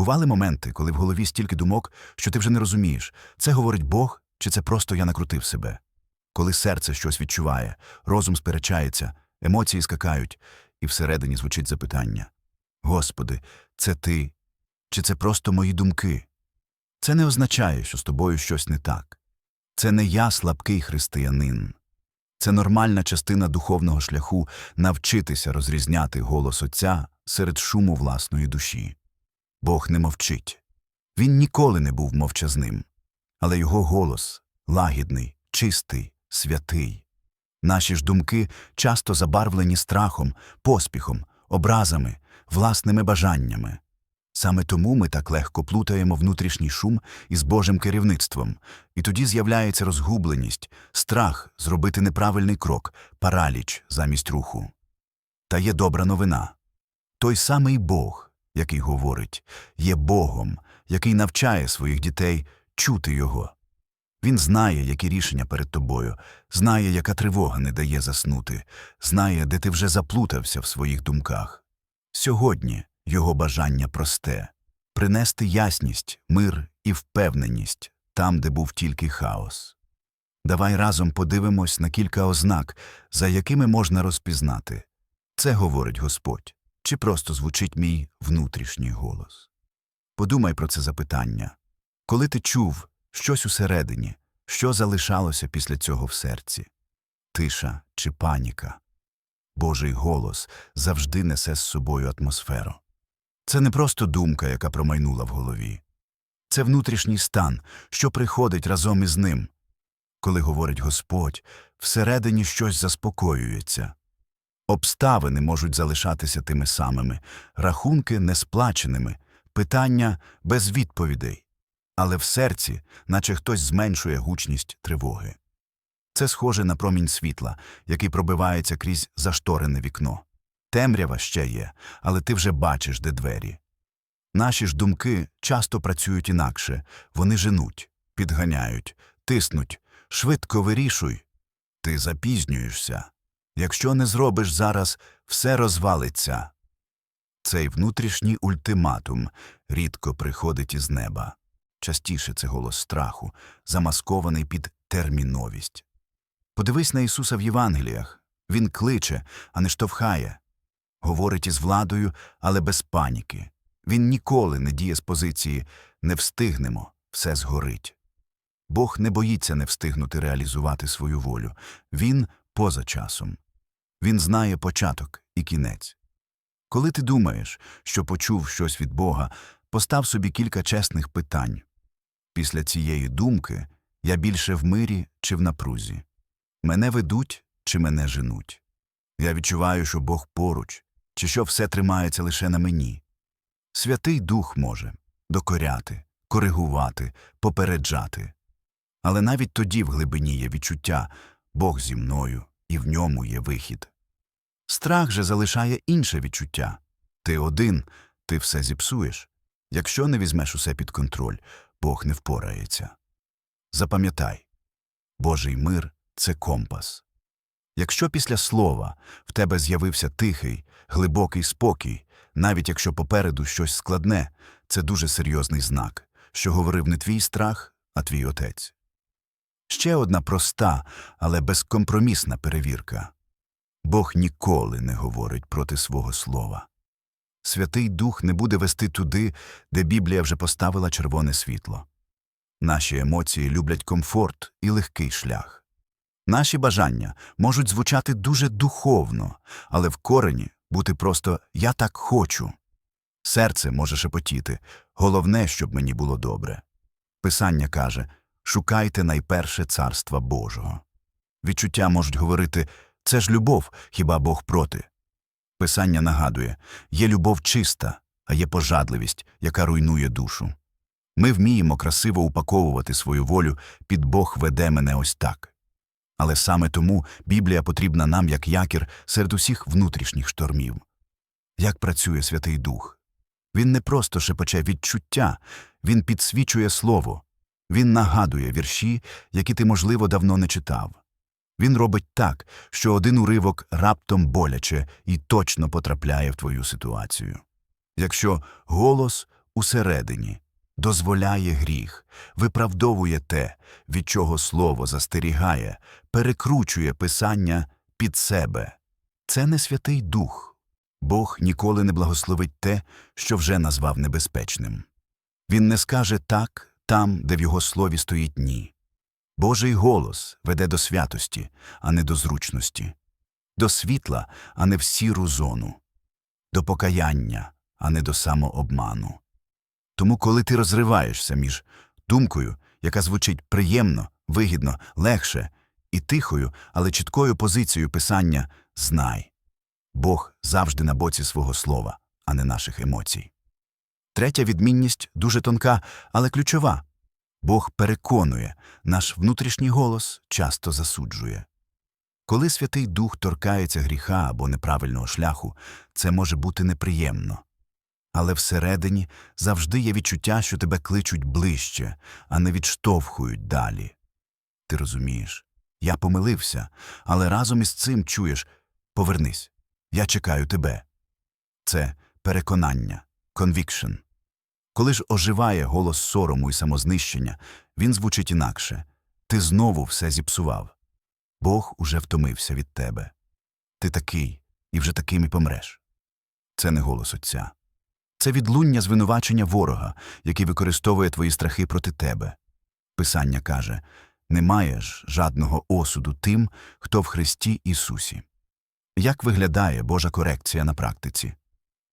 Бували моменти, коли в голові стільки думок, що ти вже не розумієш, це говорить Бог, чи це просто я накрутив себе. Коли серце щось відчуває, розум сперечається, емоції скакають, і всередині звучить запитання Господи, це ти, чи це просто мої думки? Це не означає, що з тобою щось не так. Це не я слабкий християнин. Це нормальна частина духовного шляху навчитися розрізняти голос Отця серед шуму власної душі. Бог не мовчить. Він ніколи не був мовчазним, але його голос лагідний, чистий, святий. Наші ж думки часто забарвлені страхом, поспіхом, образами, власними бажаннями. Саме тому ми так легко плутаємо внутрішній шум із Божим керівництвом, і тоді з'являється розгубленість, страх зробити неправильний крок, параліч замість руху. Та є добра новина. Той самий Бог, який говорить, є Богом, який навчає своїх дітей чути Його. Він знає, які рішення перед тобою, знає, яка тривога не дає заснути, знає, де ти вже заплутався в своїх думках. Сьогодні його бажання просте принести ясність, мир і впевненість там, де був тільки хаос. Давай разом подивимось на кілька ознак, за якими можна розпізнати це говорить Господь, чи просто звучить мій внутрішній голос. Подумай про це запитання коли ти чув щось усередині, що залишалося після цього в серці тиша чи паніка. Божий голос завжди несе з собою атмосферу. Це не просто думка, яка промайнула в голові. Це внутрішній стан, що приходить разом із ним. Коли говорить Господь, всередині щось заспокоюється. Обставини можуть залишатися тими самими, рахунки несплаченими, питання без відповідей. Але в серці, наче хтось зменшує гучність тривоги. Це схоже на промінь світла, який пробивається крізь зашторене вікно. Темрява ще є, але ти вже бачиш, де двері. Наші ж думки часто працюють інакше вони женуть, підганяють, тиснуть, швидко вирішуй. Ти запізнюєшся. Якщо не зробиш зараз, все розвалиться. Цей внутрішній ультиматум рідко приходить із неба. Частіше це голос страху, замаскований під терміновість. Подивись на Ісуса в Євангеліях. Він кличе, а не штовхає. Говорить із владою, але без паніки. Він ніколи не діє з позиції не встигнемо, все згорить. Бог не боїться не встигнути реалізувати свою волю. Він поза часом. Він знає початок і кінець. Коли ти думаєш, що почув щось від Бога, постав собі кілька чесних питань. Після цієї думки я більше в мирі чи в напрузі. Мене ведуть чи мене женуть. Я відчуваю, що Бог поруч, чи що все тримається лише на мені. Святий Дух може докоряти, коригувати, попереджати. Але навіть тоді в глибині є відчуття Бог зі мною, і в ньому є вихід. Страх же залишає інше відчуття ти один, ти все зіпсуєш. Якщо не візьмеш усе під контроль, Бог не впорається. Запам'ятай Божий мир це компас. Якщо після слова в тебе з'явився тихий, глибокий спокій, навіть якщо попереду щось складне, це дуже серйозний знак, що говорив не твій страх, а твій отець. Ще одна проста, але безкомпромісна перевірка Бог ніколи не говорить проти свого слова. Святий Дух не буде вести туди, де Біблія вже поставила червоне світло. Наші емоції люблять комфорт і легкий шлях. Наші бажання можуть звучати дуже духовно, але в корені бути просто я так хочу. Серце може шепотіти головне, щоб мені було добре. Писання каже шукайте найперше царства Божого. Відчуття можуть говорити це ж любов, хіба Бог проти. Писання нагадує є любов чиста, а є пожадливість, яка руйнує душу. Ми вміємо красиво упаковувати свою волю під Бог веде мене ось так. Але саме тому Біблія потрібна нам як якір серед усіх внутрішніх штормів. Як працює Святий Дух? Він не просто шепоче відчуття, він підсвічує слово, він нагадує вірші, які ти, можливо, давно не читав. Він робить так, що один уривок раптом боляче і точно потрапляє в твою ситуацію. Якщо голос усередині, дозволяє гріх, виправдовує те, від чого слово застерігає, перекручує писання під себе. Це не Святий Дух. Бог ніколи не благословить те, що вже назвав небезпечним. Він не скаже так там, де в його слові стоїть ні. Божий голос веде до святості, а не до зручності, до світла, а не в сіру зону, до покаяння, а не до самообману. Тому, коли ти розриваєшся між думкою, яка звучить приємно, вигідно, легше, і тихою, але чіткою позицією писання знай. Бог завжди на боці свого слова, а не наших емоцій. Третя відмінність дуже тонка, але ключова. Бог переконує, наш внутрішній голос часто засуджує. Коли Святий Дух торкається гріха або неправильного шляху, це може бути неприємно. Але всередині завжди є відчуття, що тебе кличуть ближче, а не відштовхують далі. Ти розумієш, я помилився, але разом із цим чуєш повернись, я чекаю тебе. Це переконання, conviction. Коли ж оживає голос сорому і самознищення, він звучить інакше ти знову все зіпсував. Бог уже втомився від тебе. Ти такий, і вже таким і помреш. Це не голос Отця. Це відлуння звинувачення ворога, який використовує твої страхи проти тебе. Писання каже не маєш жадного осуду тим, хто в Христі Ісусі. Як виглядає Божа корекція на практиці?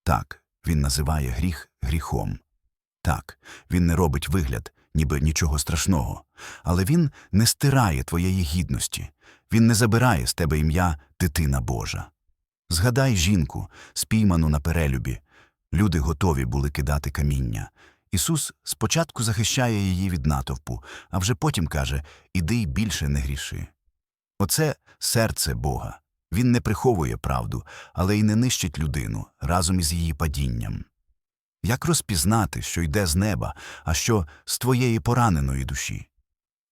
Так, він називає гріх гріхом. Так, він не робить вигляд, ніби нічого страшного, але він не стирає твоєї гідності, він не забирає з тебе ім'я дитина Божа. Згадай жінку, спійману на перелюбі. Люди готові були кидати каміння. Ісус спочатку захищає її від натовпу, а вже потім каже Іди й більше не гріши. Оце серце Бога. Він не приховує правду, але й не нищить людину разом із її падінням. Як розпізнати, що йде з неба, а що з твоєї пораненої душі?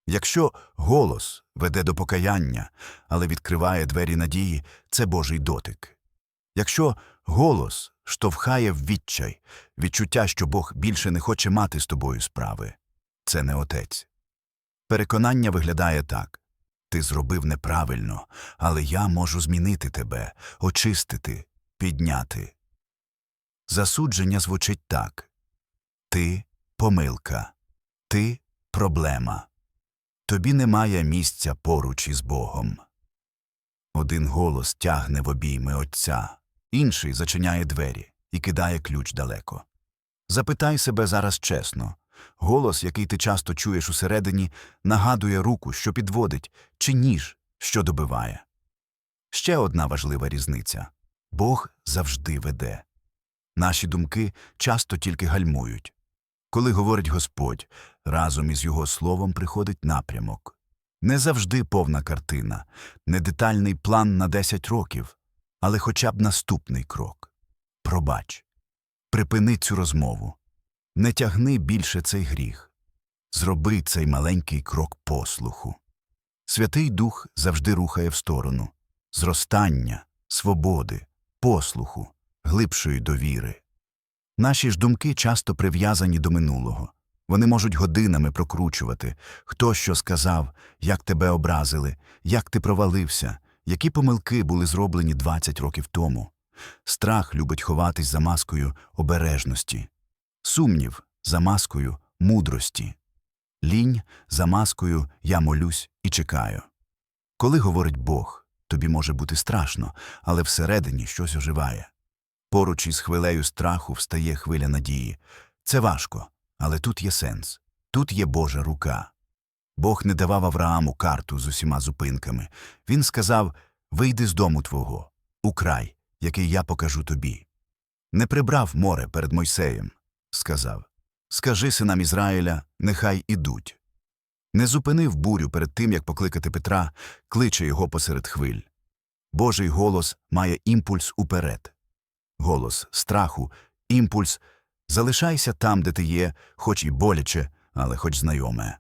Якщо голос веде до покаяння, але відкриває двері надії, це Божий дотик. Якщо голос штовхає в відчай, відчуття, що Бог більше не хоче мати з тобою справи, це не отець. Переконання виглядає так ти зробив неправильно, але я можу змінити тебе, очистити, підняти. Засудження звучить так Ти помилка, ти проблема. Тобі немає місця поруч із Богом. Один голос тягне в обійми Отця, інший зачиняє двері і кидає ключ далеко. Запитай себе зараз чесно голос, який ти часто чуєш усередині, нагадує руку, що підводить, чи ніж, що добиває. Ще одна важлива різниця Бог завжди веде. Наші думки часто тільки гальмують. Коли говорить Господь, разом із Його словом приходить напрямок. Не завжди повна картина, не детальний план на 10 років, але хоча б наступний крок. Пробач. Припини цю розмову. Не тягни більше цей гріх. Зроби цей маленький крок послуху. Святий Дух завжди рухає в сторону зростання, свободи, послуху, глибшої довіри. Наші ж думки часто прив'язані до минулого. Вони можуть годинами прокручувати, хто що сказав, як тебе образили, як ти провалився, які помилки були зроблені 20 років тому. Страх любить ховатись за маскою обережності, сумнів за маскою мудрості, лінь за маскою я молюсь і чекаю. Коли говорить Бог, тобі може бути страшно, але всередині щось оживає. Поруч із хвилею страху встає хвиля надії. Це важко, але тут є сенс, тут є Божа рука. Бог не давав Аврааму карту з усіма зупинками. Він сказав Вийди з дому твого, у край, який я покажу тобі. Не прибрав море перед Мойсеєм, сказав Скажи синам Ізраїля, нехай ідуть. Не зупинив бурю перед тим, як покликати Петра, кличе його посеред хвиль. Божий голос має імпульс уперед. Голос страху, імпульс залишайся там, де ти є, хоч і боляче, але хоч знайоме.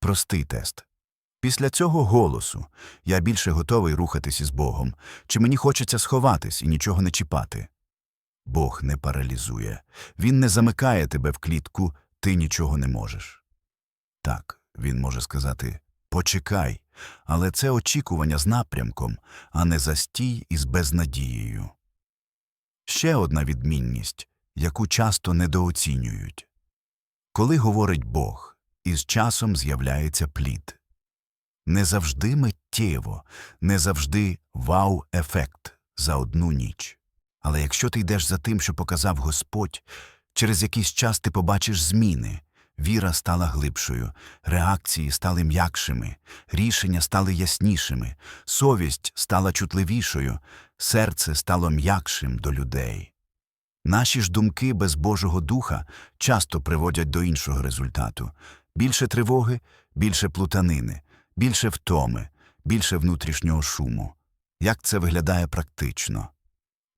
Простий тест. Після цього голосу я більше готовий рухатись із Богом, чи мені хочеться сховатись і нічого не чіпати. Бог не паралізує. Він не замикає тебе в клітку, ти нічого не можеш. Так, він може сказати почекай, але це очікування з напрямком, а не застій із безнадією. Ще одна відмінність, яку часто недооцінюють. Коли говорить Бог, із часом з'являється плід. Не завжди миттєво, не завжди вау-ефект за одну ніч. Але якщо ти йдеш за тим, що показав Господь, через якийсь час ти побачиш зміни. Віра стала глибшою, реакції стали м'якшими, рішення стали яснішими, совість стала чутливішою, серце стало м'якшим до людей. Наші ж думки без Божого Духа часто приводять до іншого результату більше тривоги, більше плутанини, більше втоми, більше внутрішнього шуму. Як це виглядає практично?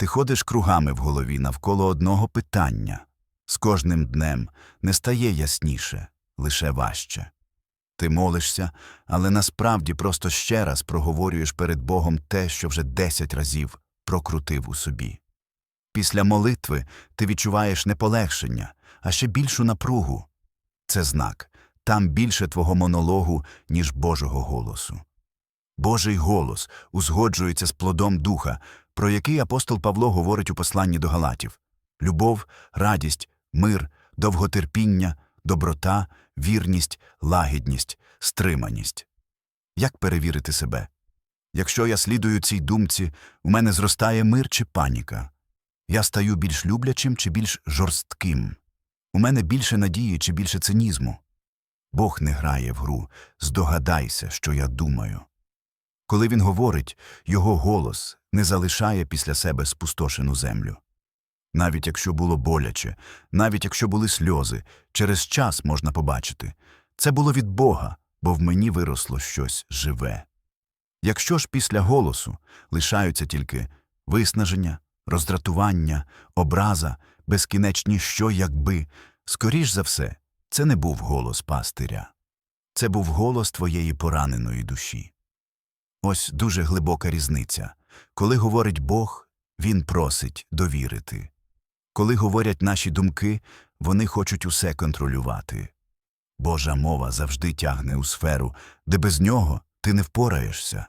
Ти ходиш кругами в голові навколо одного питання. З кожним днем не стає ясніше, лише важче. Ти молишся, але насправді просто ще раз проговорюєш перед Богом те, що вже десять разів прокрутив у собі. Після молитви ти відчуваєш не полегшення, а ще більшу напругу. Це знак там більше твого монологу, ніж Божого голосу. Божий голос узгоджується з плодом духа, про який апостол Павло говорить у посланні до Галатів любов, радість, мир, довготерпіння, доброта, вірність, лагідність, стриманість. Як перевірити себе? Якщо я слідую цій думці, у мене зростає мир чи паніка. Я стаю більш люблячим чи більш жорстким. У мене більше надії чи більше цинізму. Бог не грає в гру. Здогадайся, що я думаю. Коли він говорить, його голос не залишає після себе спустошену землю. Навіть якщо було боляче, навіть якщо були сльози, через час можна побачити. Це було від Бога, бо в мені виросло щось живе. Якщо ж після голосу лишаються тільки виснаження, роздратування, образа, безкінечні що якби, скоріш за все, це не був голос пастиря. Це був голос твоєї пораненої душі. Ось дуже глибока різниця. Коли говорить Бог, Він просить довірити. Коли говорять наші думки, вони хочуть усе контролювати. Божа мова завжди тягне у сферу, де без нього ти не впораєшся.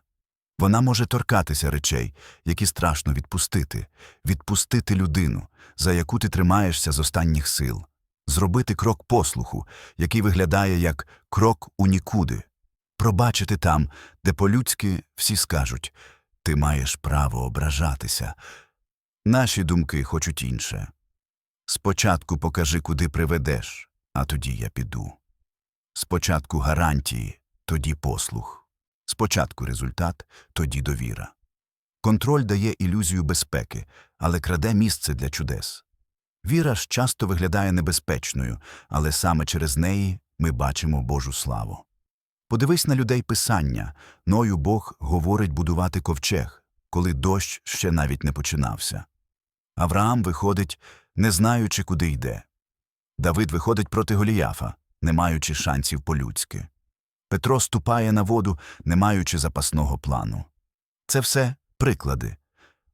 Вона може торкатися речей, які страшно відпустити, відпустити людину, за яку ти тримаєшся з останніх сил, зробити крок послуху, який виглядає як крок у нікуди, пробачити там, де по-людськи всі скажуть ти маєш право ображатися. Наші думки хочуть інше. Спочатку покажи, куди приведеш, а тоді я піду. Спочатку гарантії, тоді послух. Спочатку результат, тоді довіра. Контроль дає ілюзію безпеки, але краде місце для чудес. Віра ж часто виглядає небезпечною, але саме через неї ми бачимо Божу славу. Подивись на людей Писання ною Бог говорить будувати ковчег, коли дощ ще навіть не починався. Авраам виходить, не знаючи, куди йде. Давид виходить проти Голіяфа, не маючи шансів по-людськи. Петро ступає на воду, не маючи запасного плану. Це все приклади.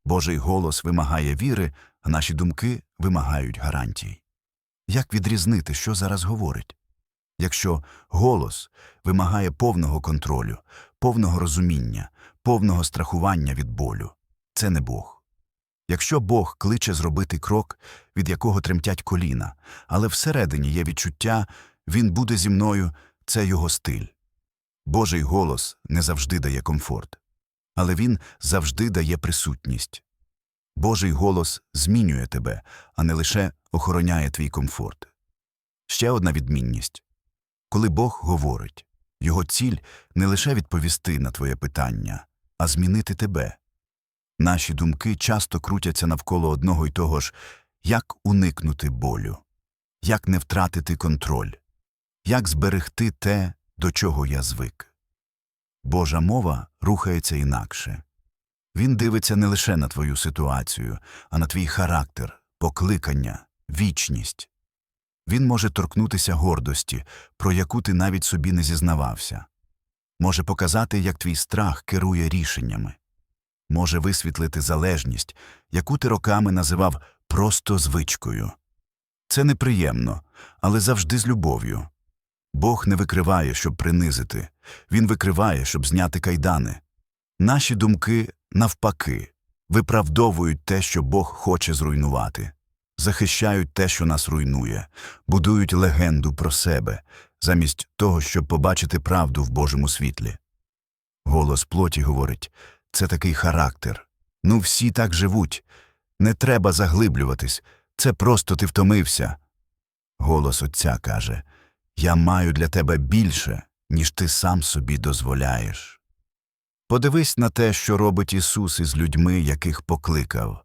Божий голос вимагає віри, а наші думки вимагають гарантій. Як відрізнити, що зараз говорить? Якщо голос вимагає повного контролю, повного розуміння, повного страхування від болю, це не Бог. Якщо Бог кличе зробити крок, від якого тремтять коліна, але всередині є відчуття Він буде зі мною, це його стиль. Божий голос не завжди дає комфорт, але він завжди дає присутність. Божий голос змінює тебе, а не лише охороняє твій комфорт. Ще одна відмінність коли Бог говорить, його ціль не лише відповісти на твоє питання, а змінити тебе. Наші думки часто крутяться навколо одного й того ж, як уникнути болю, як не втратити контроль, як зберегти те, до чого я звик. Божа мова рухається інакше. Він дивиться не лише на твою ситуацію, а на твій характер, покликання, вічність. Він може торкнутися гордості, про яку ти навіть собі не зізнавався, може показати, як твій страх керує рішеннями. може висвітлити залежність, яку ти роками називав просто звичкою. Це неприємно, але завжди з любов'ю. Бог не викриває, щоб принизити, Він викриває, щоб зняти кайдани. Наші думки, навпаки, виправдовують те, що Бог хоче зруйнувати, захищають те, що нас руйнує, будують легенду про себе, замість того, щоб побачити правду в Божому світлі. Голос плоті говорить це такий характер. Ну, всі так живуть. Не треба заглиблюватись, це просто ти втомився. Голос Отця каже Я маю для тебе більше, ніж ти сам собі дозволяєш. Подивись на те, що робить Ісус із людьми, яких покликав.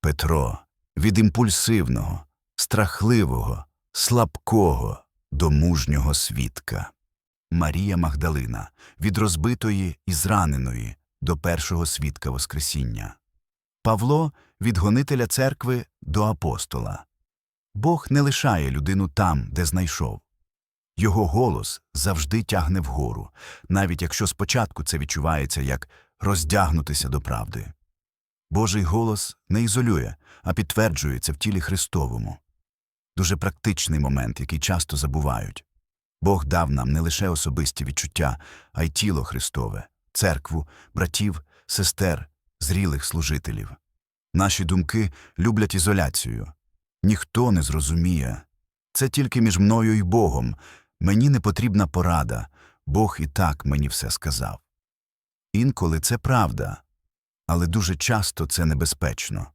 Петро від імпульсивного, страхливого, слабкого до мужнього свідка. Марія Магдалина від розбитої і зраненої до першого свідка Воскресіння. Павло від гонителя церкви до апостола. Бог не лишає людину там, де знайшов. Його голос завжди тягне вгору, навіть якщо спочатку це відчувається як роздягнутися до правди. Божий голос не ізолює, а підтверджується в тілі Христовому. Дуже практичний момент, який часто забувають. Бог дав нам не лише особисті відчуття, а й тіло Христове, церкву, братів, сестер, зрілих служителів. Наші думки люблять ізоляцію. Ніхто не зрозуміє. Це тільки між мною і Богом. Мені не потрібна порада, Бог і так мені все сказав. Інколи це правда, але дуже часто це небезпечно.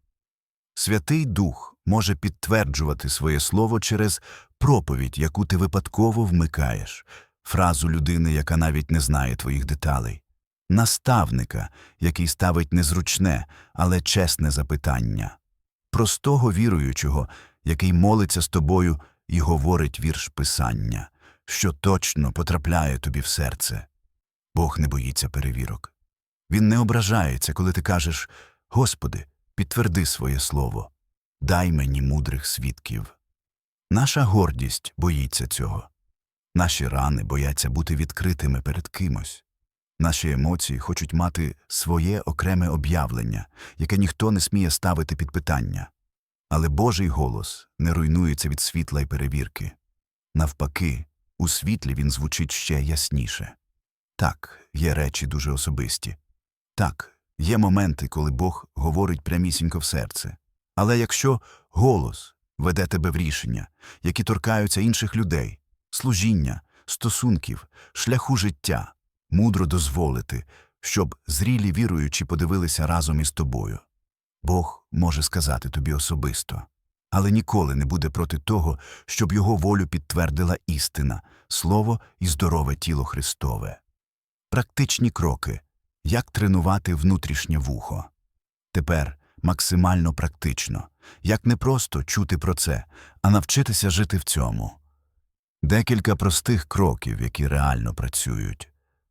Святий Дух може підтверджувати своє слово через проповідь, яку ти випадково вмикаєш, фразу людини, яка навіть не знає твоїх деталей, наставника, який ставить незручне, але чесне запитання, простого віруючого, який молиться з тобою і говорить вірш писання, що точно потрапляє тобі в серце. Бог не боїться перевірок. Він не ображається, коли ти кажеш Господи, підтверди своє слово, дай мені мудрих свідків. Наша гордість боїться цього. Наші рани бояться бути відкритими перед кимось. Наші емоції хочуть мати своє окреме об'явлення, яке ніхто не сміє ставити під питання. Але Божий голос не руйнується від світла й перевірки. Навпаки, у світлі він звучить ще ясніше. Так, є речі дуже особисті. Так, є моменти, коли Бог говорить прямісінько в серце. Але якщо голос веде тебе в рішення, які торкаються інших людей, служіння, стосунків, шляху життя, мудро дозволити, щоб зрілі віруючі подивилися разом із тобою. Бог може сказати тобі особисто, але ніколи не буде проти того, щоб його волю підтвердила істина, слово і здорове тіло Христове. Практичні кроки як тренувати внутрішнє вухо. Тепер максимально практично, як не просто чути про це, а навчитися жити в цьому. Декілька простих кроків, які реально працюють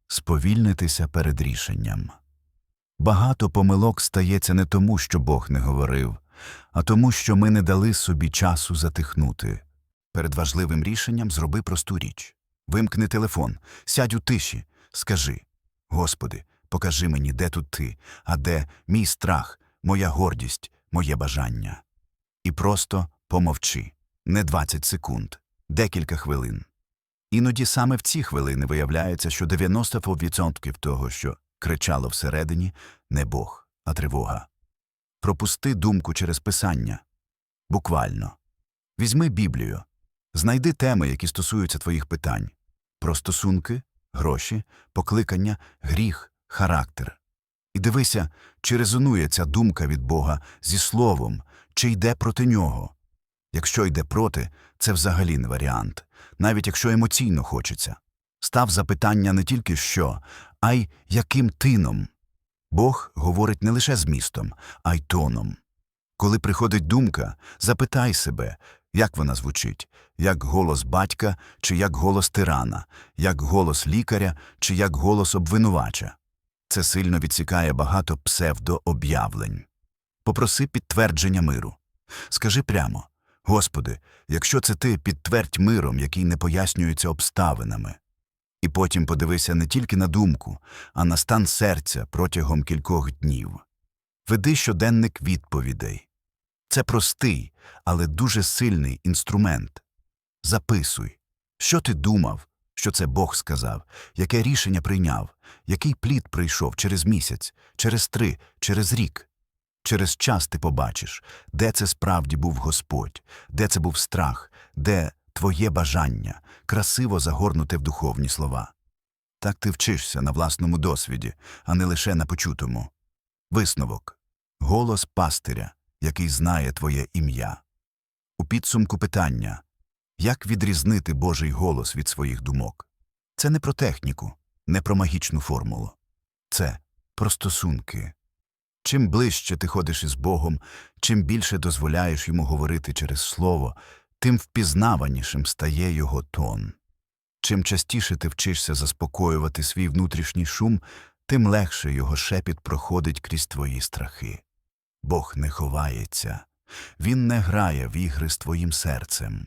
сповільнитися перед рішенням. Багато помилок стається не тому, що Бог не говорив, а тому, що ми не дали собі часу затихнути. Перед важливим рішенням зроби просту річ вимкни телефон, сядь у тиші, скажи Господи, покажи мені, де тут ти, а де мій страх, моя гордість, моє бажання. І просто помовчи не 20 секунд, декілька хвилин. Іноді саме в ці хвилини виявляється, що 90% того, що кричало всередині, не Бог, а тривога. Пропусти думку через писання. Буквально. Візьми Біблію. Знайди теми, які стосуються твоїх питань про стосунки, гроші, покликання, гріх, характер. І дивися, чи резонує ця думка від Бога зі словом, чи йде проти нього. Якщо йде проти, це взагалі не варіант, навіть якщо емоційно хочеться. Став запитання не тільки що, а й яким тином. Бог говорить не лише змістом, а й тоном. Коли приходить думка, запитай себе, як вона звучить, як голос батька чи як голос тирана, як голос лікаря чи як голос обвинувача. Це сильно відсікає багато псевдооб'явлень. Попроси підтвердження миру. Скажи прямо Господи, якщо це ти підтвердь миром, який не пояснюється обставинами. І потім подивися не тільки на думку, а на стан серця протягом кількох днів. Веди щоденник відповідей. Це простий, але дуже сильний інструмент. Записуй, що ти думав, що це Бог сказав, яке рішення прийняв, який плід прийшов через місяць, через три, через рік. Через час ти побачиш, де це справді був Господь, де це був страх, де твоє бажання, красиво загорнуте в духовні слова. Так ти вчишся на власному досвіді, а не лише на почутому. Висновок голос пастиря, який знає твоє ім'я. У підсумку питання як відрізнити Божий голос від своїх думок? Це не про техніку, не про магічну формулу. Це про стосунки. Чим ближче ти ходиш із Богом, чим більше дозволяєш йому говорити через слово, тим впізнаванішим стає його тон. Чим частіше ти вчишся заспокоювати свій внутрішній шум, тим легше його шепіт проходить крізь твої страхи. Бог не ховається, Він не грає в ігри з твоїм серцем.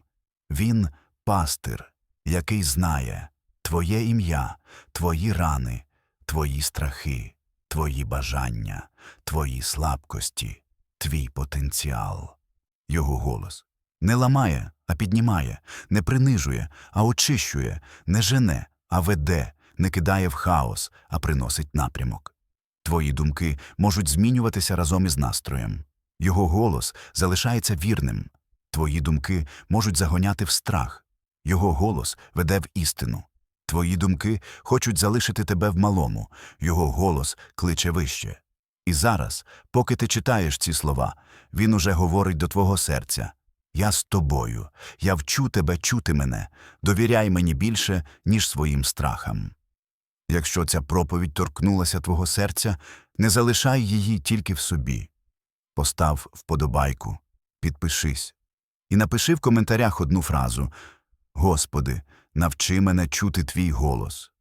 Він пастир, який знає твоє ім'я, твої рани, твої страхи, твої бажання, твої слабкості, твій потенціал. Його голос не ламає, а піднімає, не принижує, а очищує, не жене, а веде, не кидає в хаос, а приносить напрямок. Твої думки можуть змінюватися разом із настроєм. Його голос залишається вірним. Твої думки можуть загоняти в страх. Його голос веде в істину. Твої думки хочуть залишити тебе в малому, його голос кличе вище. І зараз, поки ти читаєш ці слова, він уже говорить до твого серця Я з тобою, я вчу тебе чути мене, довіряй мені більше, ніж своїм страхам. Якщо ця проповідь торкнулася твого серця, не залишай її тільки в собі. Постав вподобайку, підпишись і напиши в коментарях одну фразу Господи, навчи мене чути твій голос.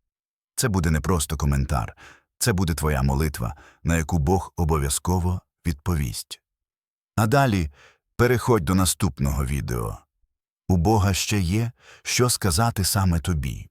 Це буде не просто коментар, це буде твоя молитва, на яку Бог обов'язково відповість. А далі переходь до наступного відео. У Бога ще є, що сказати саме тобі.